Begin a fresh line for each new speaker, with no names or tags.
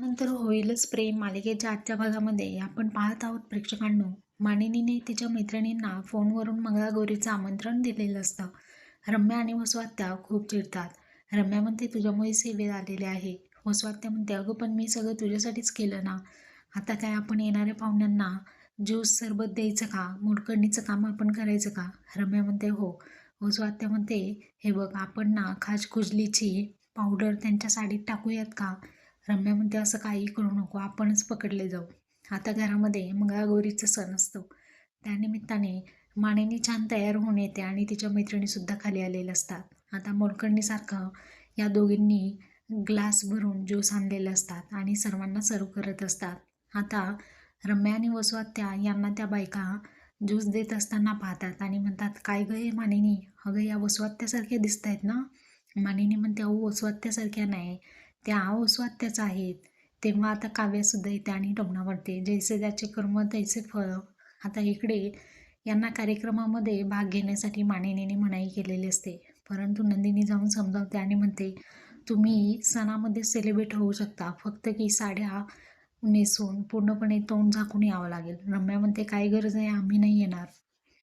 त्यानंतर होईलच प्रेम मालिकेच्या आजच्या भागामध्ये आपण पाहत आहोत प्रेक्षकांनो. मानिनीने तिच्या मैत्रिणींना फोनवरून मंगळागौरीचं आमंत्रण दिलेलं असतं. रम्या आणि वसवात्या खूप चिडतात. रम्या म्हणते तुझ्यामुळे सेवेत आलेले आहे. वसवात्या म्हणते अगं पण मी सगळं तुझ्यासाठीच केलं ना. आता काय आपण येणाऱ्या पाहुण्यांना ज्यूस सरबत द्यायचं का? मोडकडणीचं काम आपण करायचं का? रम्या म्हणते हो. वसवात्या म्हणते हे बघ आपण ना खाज खुजलीची पावडर त्यांच्या साडीत टाकूयात का? रम्या म्हणते असं काही करू नको आपणच पकडले जाऊ. आता घरामध्ये मंगळागौरीचा सण असतो. त्यानिमित्ताने मानेनी छान तयार होऊन येते आणि तिच्या मैत्रिणीसुद्धा खाली आलेल्या असतात. आता मोरकंडीसारखं या दोघींनी ग्लास भरून ज्यूस आणलेले असतात आणि सर्वांना सर्व करत असतात. आता रम्या आणि वसवात्या यांना त्या बायका ज्यूस देत असताना पाहतात आणि म्हणतात काय गं हे मानिनी? अगं या वसवात्यासारख्या दिसत आहेत ना? मानिनी म्हणते अहो वसवात्यासारख्या नाही. त्या ओस्वात्याच आहेत. तेव्हा आता काव्यासुद्धा येते आणि टोमणा जैसे त्याचे कर्म तैसे फळ. आता इकडे यांना कार्यक्रमामध्ये भाग घेण्यासाठी मानिनीने मनाई केलेली असते. परंतु नंदिनी जाऊन समजावते आणि म्हणते तुम्ही सणामध्ये सेलिब्रेट होऊ शकता. फक्त की साड्या नेसून पूर्णपणे तोंड झाकून यावं लागेल. रम्या म्हणते काय गरज आहे आम्ही नाही येणार.